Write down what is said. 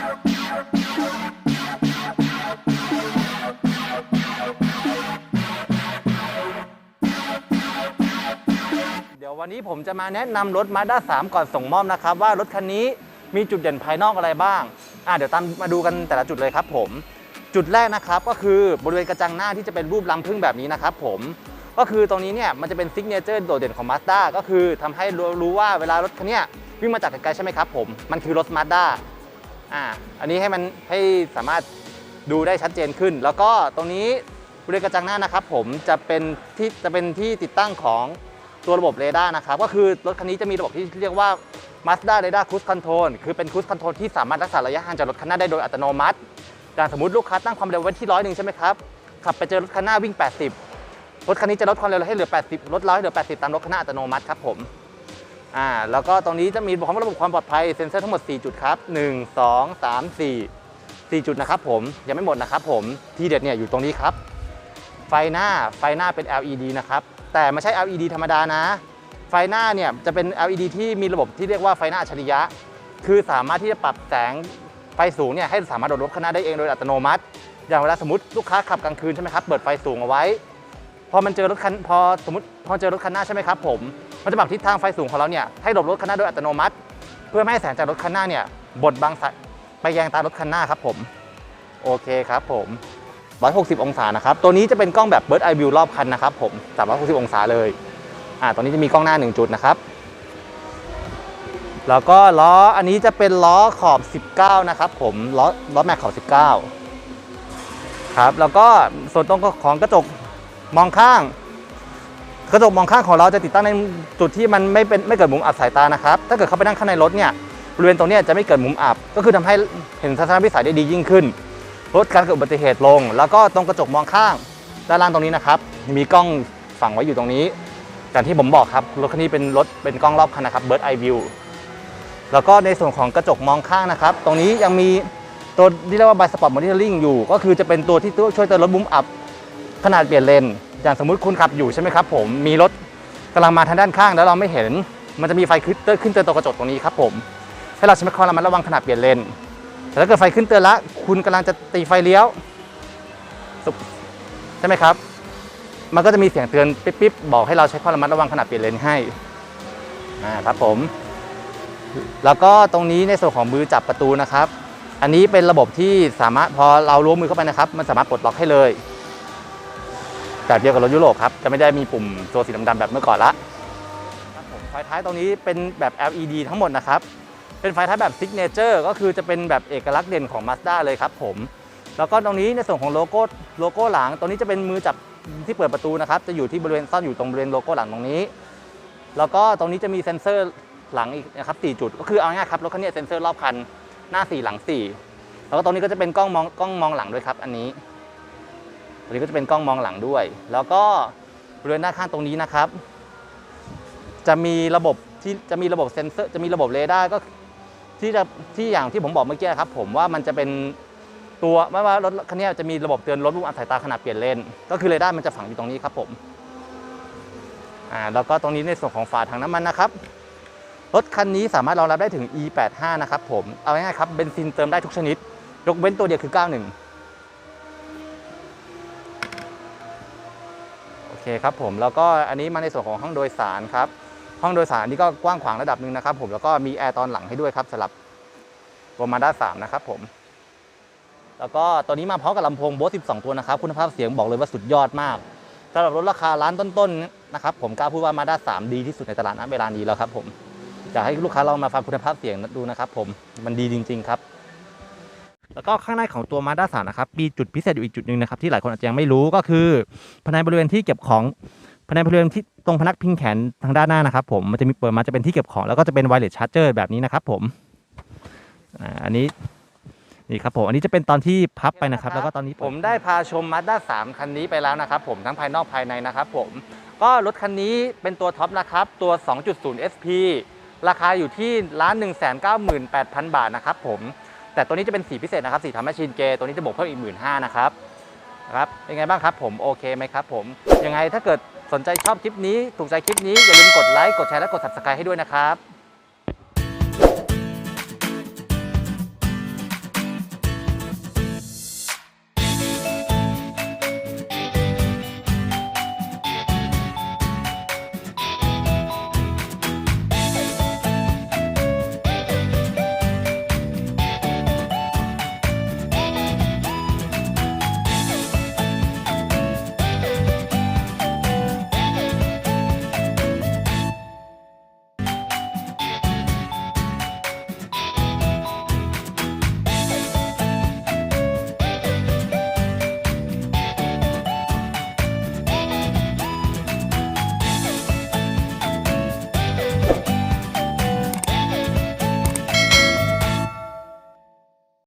เดี๋ยววันนี้ผมจะมาแนะนำรถ Mazda 3 ก่อนส่งมอบนะครับ ว่ารถคันนี้มีจุดเด่นภายนอกอะไรบ้างอะเดี๋ยวตามมาดูกันแต่ละจุดเลยครับผม จุดแรกนะครับก็คือบริเวณกระจังหน้าที่จะเป็นรูปรังผึ้งแบบนี้นะครับผม ก็คือตรงนี้เนี่ยมันจะเป็นซิกเนเจอร์โดดเด่นของ Mazda ก็คือทำให้รู้รู้ว่าเวลารถคันเนี้ยวิ่งมาจากไกลๆใช่ไหมครับผม มันคือรถ Mazda อ่าอันนี้ให้มันให้สามารถดูได้ชัดเจนขึ้น แล้วก็ตรงนี้บริเวณกระจังหน้านะครับ ผมจะเป็นที่จะเป็นที่ติดตั้งของตัวระบบเรดาร์นะครับ ก็คือรถคันนี้จะมีระบบที่เรียกว่า Mazda Radar Cruise Control คือเป็น Cruise Control ที่สามารถรักษาระยะห่างจากรถคันหน้าได้โดยอัตโนมัติอย่างสมมติลูกค้าตั้งความเร็วไว้ที่ร้อยหนึ่งใช่ไหมครับ ขับไปเจอรถคันหน้าวิ่ง 80 รถคันนี้จะลดความเร็วให้เหลือ 80 ลดร้อยเหลือ 80 ตามรถคันหน้าอัตโนมัติครับผม อ่าแล้วก็ตรงนี้จะมีของระบบความปลอดภัยเซ็นเซอร์ทั้งหมด 4 จุดครับ 1 2 3 4 4 จุดนะครับผมยังไม่หมดนะครับผมที่เด็ดเนี่ยอยู่ตรงนี้ครับ ไฟหน้าไฟหน้าเป็น LED นะครับแต่ไม่ใช่ LED ธรรมดานะ ไฟหน้าเนี่ยจะเป็น LED ที่มีระบบที่เรียกว่าไฟหน้าอัจฉริยะ คือสามารถที่จะปรับแสงไฟสูงเนี่ยให้สามารถโดดรถข้างหน้าได้เองโดยอัตโนมัติ อย่างเวลาสมมติลูกค้าขับกลางคืนใช่ไหมครับเปิดไฟสูงเอาไว้ พอมันเจอรถคันพอสมมติพอเจอรถคันหน้าใช่ไหมครับผม มันจะปรับทิศทางไฟสูงของเราเนี่ยให้หลบรถคันหน้าโดยอัตโนมัติ เพื่อไม่ให้แสงจากรถคันหน้าเนี่ยบดบังสายไปแยงตารถคันหน้าครับผมโอเคครับผม 160 องศานะครับ ตัวนี้จะเป็นกล้องแบบ Bird Eye View รอบคันนะครับผม 360 องศาเลย อ่าตัวนี้จะมีกล้องหน้า 1 จุดนะครับ แล้วก็ล้ออันนี้จะเป็นล้อขอบ 19 นะครับผม ล้อล้อแม็กขอบ 19 ครับ แล้วก็ส่วนตรงของกระจกมองข้าง กระจกมองข้างของเราจะติดตั้งในจุดที่มันไม่เป็นไม่เกิดมุมอับสายตานะครับ ถ้าเกิดเขาไปนั่งข้างในรถเนี่ยบริเวณตรงนี้จะไม่เกิดมุมอับ ก็คือทำให้เห็นทัศนวิสัยได้ดียิ่งขึ้น ลดการเกิดอุบัติเหตุลง แล้วก็ตรงกระจกมองข้างด้านล่างตรงนี้นะครับ มีกล้องฝังไว้อยู่ตรงนี้อย่างที่ผมบอกครับรถคันนี้เป็นรถเป็นกล้องรอบคันนะครับ Bird Eye View แล้วก็ในส่วนของกระจกมองข้างนะครับ ตรงนี้ยังมีตัวที่เรียกว่า By Spot Monitoring อยู่ ก็คือจะเป็นตัวที่ช่วยเตือนรถมุมอับ ขนาดเปลี่ยนเลนอย่างสมมุติคุณขับอยู่ใช่ไหมครับผมมีรถกำลังมาทางด้านข้างแล้วเราไม่เห็น มันจะมีไฟขึ้นเตือนขึ้นเตือนตัวกระจกตรงนี้ครับผมให้เราใช้ความระมัดระวังขณะเปลี่ยนเลนแต่ถ้าเกิดไฟขึ้นเตือนละคุณกำลังจะตีไฟเลี้ยวสุใช่ไหมครับ มันก็จะมีเสียงเตือนปิ๊บๆบอกให้เราใช้ความระมัดระวังขณะเปลี่ยนเลนให้อ่าครับผม แล้วก็ตรงนี้ในส่วนของมือจับประตูนะครับ อันนี้เป็นระบบที่สามารถพอเราล้วงมือเข้าไปนะครับ มันสามารถปลดล็อกให้เลย แบบเดียวกับรถยุโรปครับ จะไม่ได้มีปุ่มตัวสีดำๆแบบเมื่อก่อนละครับผมไฟท้ายตรงนี้เป็นแบบ LED ทั้งหมดนะครับ เป็นไฟท้ายแบบ Signature ก็คือจะเป็นแบบเอกลักษณ์เด่นของ Mazda เลยครับผม แล้วก็ตรงนี้ในส่วนของโลโก้โลโก้หลังตรงนี้จะเป็นมือจับที่เปิดประตูนะครับ จะอยู่ที่บริเวณซ่อนอยู่ตรงบริเวณโลโก้หลังตรงนี้ แล้วก็ตรงนี้จะมีเซ็นเซอร์หลังอีกนะครับ4จุด ก็คือเอาง่ายครับรถคันนี้เซ็นเซอร์รอบคันหน้า 4 หลัง 4 แล้วก็ตรงนี้ก็จะเป็นกล้องมองกล้องมองหลังด้วยครับอันนี้ ตัวนี้ก็จะเป็นกล้องมองหลังด้วย แล้วก็บริเวณด้าข้างตรงนี้นะครับ จะมีระบบที่จะมีระบบเซ็นเซอร์ จะมีระบบเรดาร์ก็ที่จะที่อย่างที่ผมบอกเมื่อกี้ครับ ผมว่ามันจะเป็นตัวไม่ว่ารถคันนี้จะมีระบบเตือนรถลูกอัดสายตาขณะเปลี่ยนเลนก็คือเรดาร์มันจะฝังอยู่ตรงนี้ครับผมอ่าแล้วก็ตรงนี้ในส่วนของฝาถังน้ำมันนะครับรถคันนี้สามารถรองรับได้ถึง E85 นะครับผม เอาง่ายๆครับเบนซินเติมได้ทุกชนิด ยกเว้นตัวเดียวคือ 91 เคครับผมแล้วก็อันนี้มาในส่วนของห้องโดยสารครับห้องโดยสารนี่ก็กว้างขวางระดับหนึ่งนะครับ ผมแล้วก็มีแอร์ตอนหลังให้ด้วยครับสำหรับตัวมาด้า3นะครับผมแล้วก็ตัวนี้มาพร้อมกับลำโพงโบส12 ตัวนะครับ คุณภาพเสียงบอกเลยว่าสุดยอดมากสำหรับรถราคาล้านต้นๆนะครับผมกล้าพูดว่ามาด้า3ดีที่สุดในตลาดณเวลานี้แล้วครับผมอยากให้ลูกค้าลองมาฟังคุณภาพเสียงดูนะครับผมมันดีจริง ๆ ครับ แล้วก็ข้างในของตัวมาด้า3นะครับมีจุดพิเศษอยู่อีกจุดหนึ่งนะครับที่หลายคนอาจจะยังไม่รู้ก็คือภายในบริเวณที่เก็บของภายในบริเวณที่ตรงพนักพิงแขนทางด้านหน้านะครับผมมันจะมีเปิดมาจะเป็นที่เก็บของ แล้วก็จะเป็นไวเลสชาร์เจอร์แบบนี้นะครับผมอันนี้นี่ครับผมอันนี้จะเป็นตอนที่พับไปนะครับ แล้วก็ตอนนี้ผมได้พาชม Mazda 3คันนี้ไปแล้วนะครับผมทั้งภายนอกภายในนะครับผมก็รถคันนี้เป็นตัวท็อปนะครับตัว 2.0 SP ราคาอยู่ที่ล้าน1 9 8 0 0 0 บาทนะครับผม แต่ตัวนี้จะเป็นสีพิเศษนะครับสีทำแมชชีนเกตัวนี้จะบวกเพิ่มอีก1 5 0 0 0นะครับครับเป็นไงบ้างครับผมโอเคไหมครับผมยังไงถ้าเกิดสนใจชอบคลิปนี้ถูกใจคลิปนี้อย่าลืมกดไลค์กดแชร์และกด subscribe ให้ด้วยนะครับ